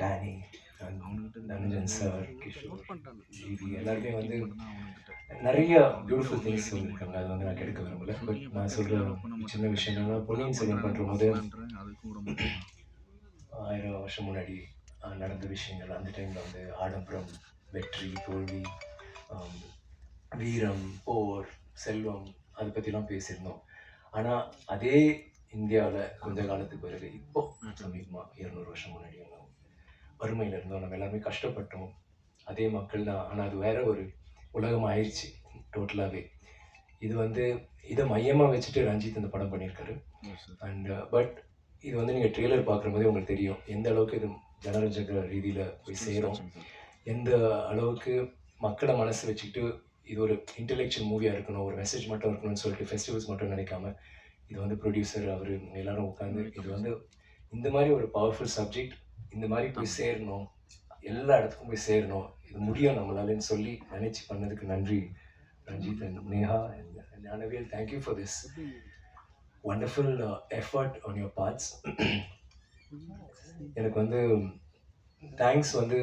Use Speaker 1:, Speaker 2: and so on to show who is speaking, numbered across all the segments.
Speaker 1: Danny Thanujan sir Kishore GV எல்லாருமே வந்து நிறைய பியூட்டிஃபுல் திங்ஸ் சொல்லியிருக்காங்க அது வந்து நான் கெடுக்க விரும்பல பட் நான் சொல்கிற சின்ன விஷயங்கள்னா பொன்னியின் செல்வன் பண்ணும்போது ஆயிரம் வருஷம் முன்னாடி நடந்த விஷயங்கள் அந்த டைமில் வந்து ஆடம்பரம் வெற்றி தோல்வி வீரம் போர் செல்வம் அதை பற்றிலாம் பேசியிருந்தோம் ஆனால் அதே இந்தியாவில் கொஞ்ச காலத்துக்கு பிறகு இப்போ சமீபமாக இருநூறு வருஷம் முன்னாடி நம்ம வறுமையில் இருந்தோம். நம்ம எல்லாருமே கஷ்டப்பட்டோம். அதே மக்கள் தான். ஆனால் அது வேற ஒரு உலகம் ஆயிடுச்சு டோட்டலாகவே இது வந்து இதை மையமாக வச்சுட்டு ரஞ்சித் இந்த படம் பண்ணியிருக்காரு. அண்ட் பட் இது வந்து நீங்கள் ட்ரெய்லர் பார்க்குற போதே உங்களுக்கு தெரியும். எந்த அளவுக்கு இது ஜனரஞ்சக ரீதியில் போய் சேரும். எந்த அளவுக்கு மக்களை மனசு வச்சுக்கிட்டு இது ஒரு இன்டெலெக்சுவல் மூவியாக இருக்கணும். ஒரு மெசேஜ் மட்டும் இருக்கணும்னு சொல்லிட்டு ஃபெஸ்டிவல்ஸ் மட்டும் நினைக்காம இது வந்து ப்ரொடியூசர் அவர் எல்லாரும் உட்காந்து இது வந்து இந்த மாதிரி ஒரு பவர்ஃபுல் சப்ஜெக்ட் இந்த மாதிரி போய் சேரணும் எல்லா இடத்துக்கும் போய் சேரணும் இது முடியும் நம்மளாலன்னு சொல்லி நினைச்சு பண்ணதுக்கு நன்றி. Ranjith and Neha and Gnanavel thank you for this wonderful effort on your parts எனக்கு வந்து தேங்க்ஸ் வந்து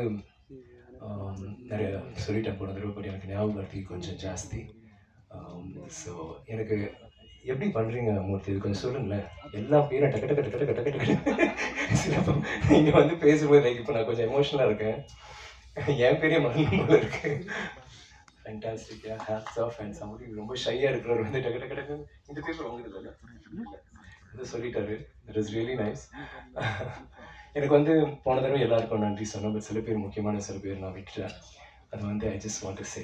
Speaker 1: um, நிறைய சொல்லிட்டேன் போன தடவை பட் எனக்கு ஞாபகப்படுத்தி கொஞ்சம் ஜாஸ்தி. ஸோ எனக்கு எப்படி பண்ணுறீங்க மூர்த்தி? இது கொஞ்சம் சொல்லுங்களேன். எல்லா பேரும் டக்கு டக்கு டக்கு டக்கு டக்கு டக்கு சிலப்போ நீங்கள் வந்து பேசும்போது இப்போ நான் கொஞ்சம் எமோஷனலாக இருக்கேன். என் பெரிய மரணம் போல இருக்கு. Fantastic hats off and somebody ரொம்ப ஷையாக இருக்கிறவர் வந்து டக்கு டக்கு டக்கு. இந்த பேப்பர் உங்களுக்கு இல்லை இது சொல்லிட்டாரு. இட் இஸ் ரியலி நைஸ் எனக்கு வந்து போன தடவை எல்லாருக்கும் நன்றி சொன்னேன் பட் சில பேர் முக்கியமான சில பேர் நான் விட்டுட்டேன். அது வந்து I just want to say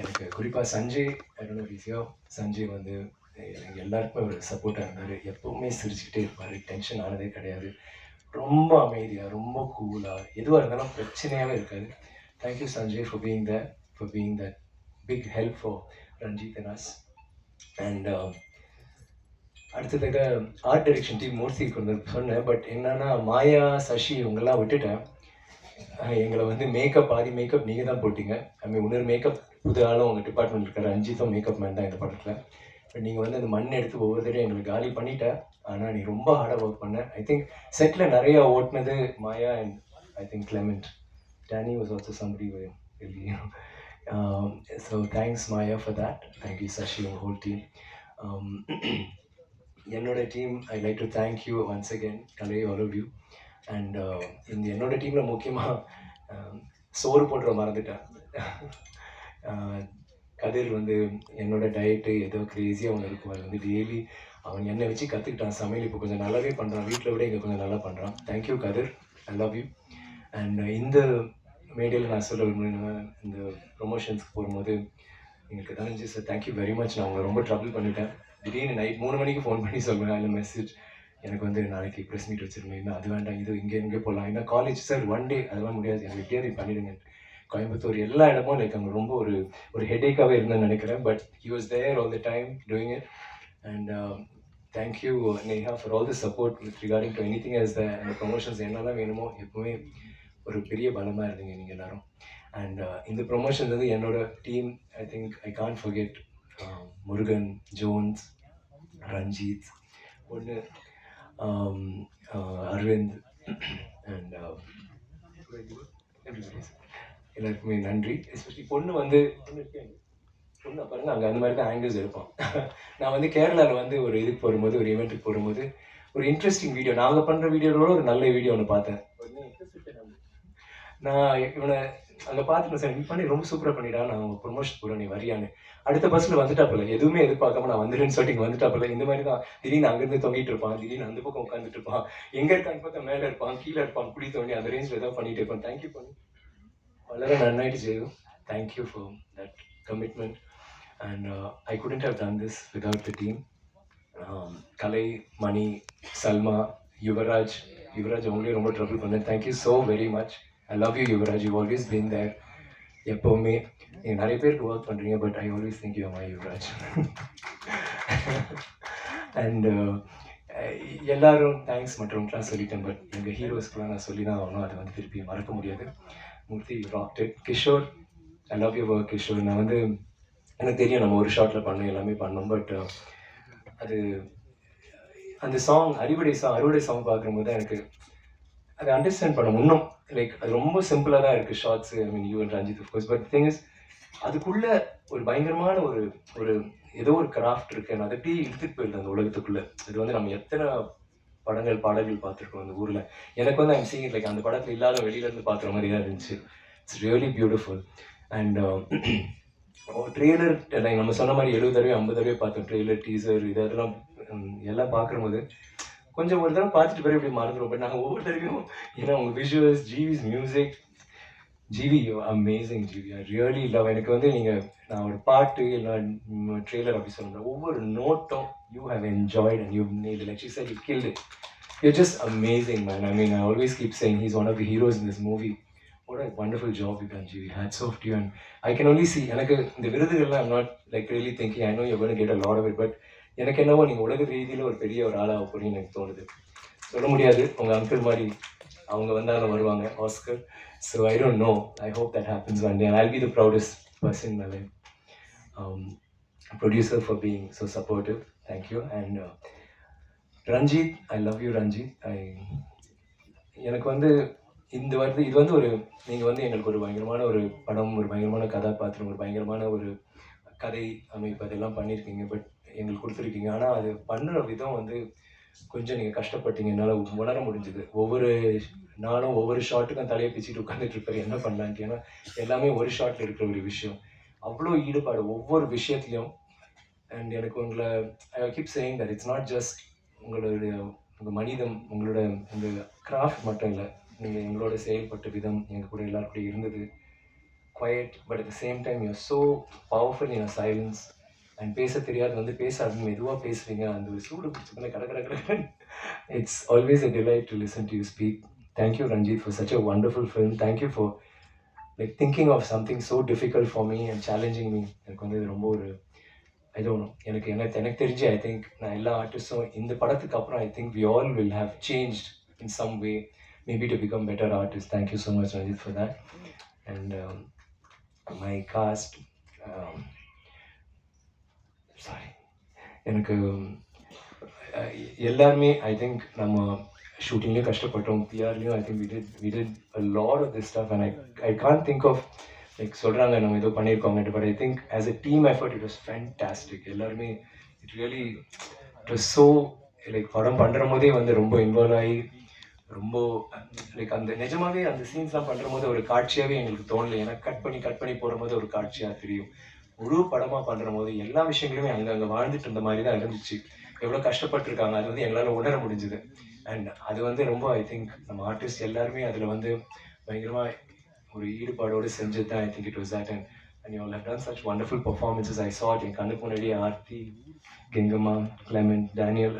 Speaker 1: எனக்கு குறிப்பாக சஞ்சய் என்னோட விஷயோ சஞ்சய் வந்து எனக்கு எல்லாருக்குமே ஒரு சப்போர்ட்டாக இருந்தார். எப்போவுமே சிரிச்சுக்கிட்டே இருப்பார். டென்ஷன் ஆனதே கிடையாது. ரொம்ப அமைதியாக ரொம்ப கூலாக எதுவாக இருந்தாலும் பிரச்சனையாகவே இருக்காது. Thank you Sanjay for being the for being the big help for Ranjith and us and அடுத்ததாக ஆர்ட் டைரக்ஷன் டீம் மூர்த்தி கொண்டு சொன்னேன். பட் என்னன்னா மாயா சசி இவங்கெல்லாம் விட்டுட்டேன். எங்களை வந்து மேக்கப் ஆதி மேக்கப் நீங்கள் தான் போட்டிங்க. ஐ மீன் இன்னொரு மேக்கப் புது ஆளும் உங்கள் டிபார்ட்மெண்ட் இருக்கிற அஞ்சித்தும் மேக்கப் மேன் தான் இந்த படத்தில். நீங்கள் வந்து அந்த மண் எடுத்து ஒவ்வொரு தடவையும் எங்களுக்கு காலி பண்ணிட்ட. ஆனால் நீ ரொம்ப ஹார்டாக ஒர்க் பண்ண. ஐ திங்க் செட்டில் நிறையா ஓட்டுனது Maya and I think Clement Danny was also somebody really um, so thanks Maya for that. Thank you Sashi and whole team. Um, என்னோட team I like to thank you once again Kalai all of you and இந்த என்னோட டீமில் முக்கியமாக um, சோறு போடுற மறந்துட்டேன். Uh, கதிர் வந்து என்னோட டயட்டு ஏதோ கிரேஸியாக ஒன்று இருக்கும். அது வந்து டெய்லி அவன் என்னை வச்சு கற்றுக்கிட்டான் சமையல் இப்போ கொஞ்சம் நல்லாவே பண்ணுறான் வீட்டில் விட இங்கே கொஞ்சம் நல்லா பண்ணுறான் thank you Kathir. I love you and இந்த மேடையில் நான் சொல்ல விரும்புகிறேன் இந்த ப்ரொமோஷன்ஸ்க்கு போகும்போது எங்களுக்கு Dhananju sir thank you very much நான் உங்களை ரொம்ப ட்ரபிள் பண்ணிட்டேன். திடீர்னு நைட் மூணு மணிக்கு ஃபோன் பண்ணி சொல்லுவேன். அதில் மெசேஜ் எனக்கு வந்து நாளைக்கு ப்ரெஸ் மீட் வச்சுருந்தேன். அது வேண்டாம். இது இங்கே எங்கே போகலாம் ஏன்னா காலேஜ் சார் ஒன் டே அதெல்லாம் முடியாது. எனக்கு எப்படியாவது பண்ணிடுங்க. கோயம்புத்தூர் எல்லா இடமும் லைக் அங்கே ரொம்ப ஒரு ஒரு ஹெடேக்காகவே இருந்தேன்னு நினைக்கிறேன். But he was there all the time doing it and thank you Neha for all the support with regarding to anything as the அந்த ப்ரொமோஷன்ஸ் என்னெல்லாம் வேணுமோ எப்பவுமே ஒரு பெரிய பலமாக இருந்தீங்க நீங்கள் எல்லாரும். அண்ட் uh, இந்த ப்ரொமோஷன் வந்து என்னோட team I think I can't forget Murugan Jones Ranjith ஒன்று அரவிந்த் அண்ட் எல்லாருக்குமே நன்றி. எஸ்பெஷலி பொண்ணு வந்து பொண்ணு பாருங்க அங்கே அந்த மாதிரி தான் ஆங்கிள்ஸ் இருப்போம் நான் வந்து கேரளாவில் வந்து ஒரு இதுக்கு போடும்போது ஒரு இவெண்ட்டுக்கு போகும்போது ஒரு இன்ட்ரெஸ்டிங் வீடியோ நாங்கள் பண்ணுற வீடியோவோட ஒரு நல்ல வீடியோ ஒன்று பார்த்தேன். நான் இவனை அங்கே பார்த்துட்டு சார் பண்ணி ரொம்ப சூப்பராக பண்ணிடா நான் உங்கள் ப்ரொமோஷன் போகிறேன் நீ வரியான்னு. அடுத்த பஸ்ஸில் வந்துட்டாப்பில்ல எதுவுமே எதிர்பார்க்காம நான் வந்துடுன்னு சொல்லிட்டு இங்கே வந்துட்டாப்புல இந்த மாதிரி தான் திடீர்னு அங்கேருந்து தொங்கிட்டு இருப்பான் திடீர்னு அந்த பக்கம் உட்காந்துட்டு இருப்பான். எங்கே இருக்கான்னு பார்த்தா மேலே இருப்பான் கீழே இருப்பான் குடி தோண்டி அந்த ரேஞ்சில் ஏதாவது பண்ணிட்டு இருப்பான். தேங்க்யூ பண்ணி. വളരെ നന്നായിട്ട് ചെയ്തു thank you for that commitment and I couldn't have done this without the team Kalai Mani Salma Yuvraj Yuvraj உங்களே ரொம்ப ட்ரபிள் பண்ணேன் thank you so very much I love you Yuvraj you always been there எப்போவுமே நீங்கள் நிறைய பேருக்கு work பண்ணுறீங்க but I always think you my Yuvraj and எல்லாரும் thanks மற்றவங்களாம் சொல்லிட்டேன் பட் எங்கள் ஹீரோஸ்க்குலாம் நான் சொல்லி தான் ஆகணும் அதை வந்து திருப்பி மறக்க முடியாது Murthy ராக்டெட் Kishore. I love you work Kishore. நான் வந்து எனக்கு தெரியும் நம்ம ஒரு ஷார்ட்டில் பண்ணோம் எல்லாமே பண்ணோம் பட் uh, அது அந்த சாங் அறுவடை சாங் அறுவடை சாங் பார்க்கும்போது தான் எனக்கு அதை அண்டர்ஸ்டாண்ட் பண்ண இன்னும். லைக் அது ரொம்ப சிம்பிளாக தான் இருக்குது shorts I mean you and Ranjith force but thing is அதுக்குள்ள ஒரு பயங்கரமான ஒரு ஒரு ஏதோ ஒரு கிராஃப்ட் இருக்கு அதை அப்படியே இழுத்துட்டு போயிடுது அந்த உலகத்துக்குள்ளே. இது வந்து நம்ம எத்தனை படங்கள் பாடல்கள் பார்த்துருக்கோம் அந்த ஊரில். எனக்கு வந்து ஐம் சீங் லைக் அந்த படத்தில் இல்லாத வெளியிலேருந்து பார்க்குற மாதிரி தான் இருந்துச்சு it's really beautiful and trailer like நம்ம சொன்ன மாதிரி எழுபது தடவை ஐம்பது தடவை பார்த்தோம். ட்ரெய்லர் டீசர் இதெல்லாம் எல்லாம் எல்லாம் பார்க்கும்போது கொஞ்சம் ஒரு தடவை பார்த்துட்டு பிறகு இப்படி மறந்துடும் பட் நாங்கள் ஒவ்வொரு தடவையும் ஏன்னா உங்கள் visuals GV's music GV amazing GV I really love எனக்கு வந்து நீங்கள் நான் ஒரு பாட்டு இல்லை ட்ரெய்லர் அப்படி சொல்லுறேன் ஒவ்வொரு நோட்டும் you have enjoyed and you need like she said you killed it you're just amazing man i mean i always keep saying he's one of the heroes in this movie what a wonderful job you've done GV hats off to you and i can only see எனக்கு இந்த விருதுகள்லாம் i'm not like really thinking i know you're going to get a lot of it but எனக்கு என்னவோ நீங்கள் உலக ரீதியில் ஒரு பெரிய ஒரு ஆளாக போறீங்கன்னு எனக்கு தோணுது சொல்ல முடியாது உங்கள் அங்கிள் மாதிரி அவங்க வந்தாலும் வருவாங்க Oscar so I don't know I hope that happens one day I be the proudest person my life producer for being so supportive thank you and Ranjith I love you Ranjith I எனக்கு வந்து இந்த வாட்டி இது வந்து ஒரு நீங்கள் வந்து எங்களுக்கு ஒரு பயங்கரமான ஒரு படம் ஒரு பயங்கரமான கதாபாத்திரம் ஒரு பயங்கரமான ஒரு கதை அமைப்பு அதெல்லாம் பண்ணியிருக்கீங்க. பட் எங்களுக்கு கொடுத்துருக்கீங்க. ஆனால் அது பண்ணுற விதம் வந்து கொஞ்சம் நீங்கள் கஷ்டப்பட்டீங்க. என்னால் உணர முடிஞ்சுது. ஒவ்வொரு நானும் ஒவ்வொரு ஷாட்டுக்கும் தலையை பிச்சுட்டு உட்காந்துட்டு இருப்பாரு. என்ன பண்ணலான்ட்டு. ஏன்னா எல்லாமே ஒரு ஷாட்டில் இருக்கிற ஒரு விஷயம். அவ்வளோ ஈடுபாடு. ஒவ்வொரு விஷயத்துலையும் அண்ட் எனக்கு உங்களை I keep saying that it's not just உங்களுடைய உங்கள் மனிதம் உங்களோட இந்த கிராஃப்ட் மட்டும் இல்லை நீங்கள் எங்களோட செயல்பட்ட விதம் எங்கள் கூட எல்லாரும் இருந்தது. Quiet but at the same time your so powerful in silence and பேச தெரியாது வந்து பேச அது மெதுவாக பேசுவீங்க அந்த ஒரு சூடு பிடிச்சதுல கட கட கட it's always a delight to listen to you speak thank you Ranjith for such a wonderful film thank you for like thinking of something so difficult for me and challenging me எனக்கு வந்து இது ரொம்ப ஒரு ஐ don't no எனக்கு எனக்கு எனக்கு தெரிஞ்சு I think நான் எல்லா ஆர்டிஸ்டும் இந்த படத்துக்கு அப்புறம் I think we all will have change in some way maybe to become better artist thank you so much Ranjith for that and my cast sorry எனக்கு அஹ், எல்லாருமே ஐ திங்க் நம்ம ஷூட்டிங்லேயும் கஷ்டப்பட்டோம். பிஆர்லேயும் I think we did we did a lot of this stuff and I I can think of like சொல்கிறாங்க நம்ம ஏதோ பண்ணியிருக்கோங்க but I think as a team effort it was fantastic எல்லாருமே it really it was so like படம் பண்ணுற போதே வந்து ரொம்ப involve ஆகி ரொம்ப லைக் அந்த நிஜமாவே அந்த சீன்ஸ்லாம் பண்ணுற போது ஒரு காட்சியாகவே எங்களுக்கு தோணலை. ஏன்னா கட் பண்ணி கட் பண்ணி போகிற போது ஒரு காட்சியாக தெரியும். முழு படமாக பண்ணுற போது எல்லா விஷயங்களுமே அங்கே அங்கே வாழ்ந்துட்டு இருந்த மாதிரி தான் இருந்துச்சு. எவ்வளோ கஷ்டப்பட்டுருக்காங்க அது வந்து எங்களால் உணர முடிஞ்சுது. அண்ட் அது வந்து ரொம்ப ஐ திங்க் நம்ம ஆர்டிஸ்ட் எல்லாருமே அதில் வந்து பயங்கரமாக ஒரு ஈடுபாடோடு செஞ்சது தான் I think it was that and and you have done such wonderful performances I saw என் கண்ணுக்கு முன்னாடியே Aarthi Gengamma Clement Daniel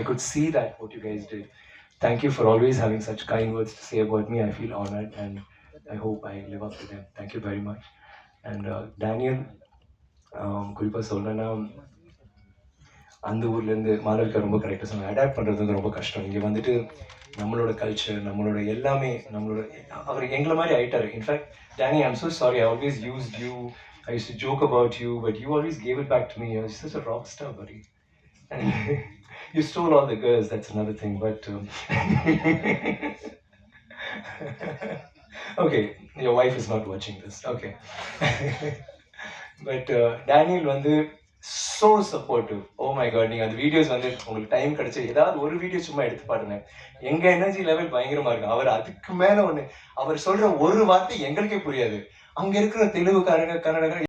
Speaker 1: I could see that what you guys did thank you for always having such kind words to say about me i feel honored and i hope i live up to them thank you very much and uh, daniel குறிப்பாக சொல்லணும்னா அந்த ஊர்லேருந்து மாலவிகா ரொம்ப கரெக்டாக சொன்னாங்க. Adapt பண்ணுறது வந்து ரொம்ப கஷ்டம். இங்கே வந்துட்டு நம்மளோட கல்ச்சர் நம்மளோட எல்லாமே நம்மளோட அவர் எங்களை மாதிரி ஆயிட்டார். In fact Danny I'm so sorry I always use you I used to joke about you but you always gave it back to me you is rock star பரி you stole all the girls that's girls. That's another okay but um, okay. Your wife is not but Daniel uh, வந்து so supportive oh my God நீங்கள் அந்த videos வந்து உங்களுக்கு time கிடைச்சி ஏதாவது ஒரு video சும்மா எடுத்து பாருங்க. எங்க எனர்ஜி லெவல் பயங்கரமா இருக்கும் அவர் அதுக்கு மேல ஒண்ணு அவர் சொல்ற ஒரு வார்த்தை எங்களுக்கே புரியாது. அங்க இருக்கிற தெலுங்குக்காரங்க கன்னடங்க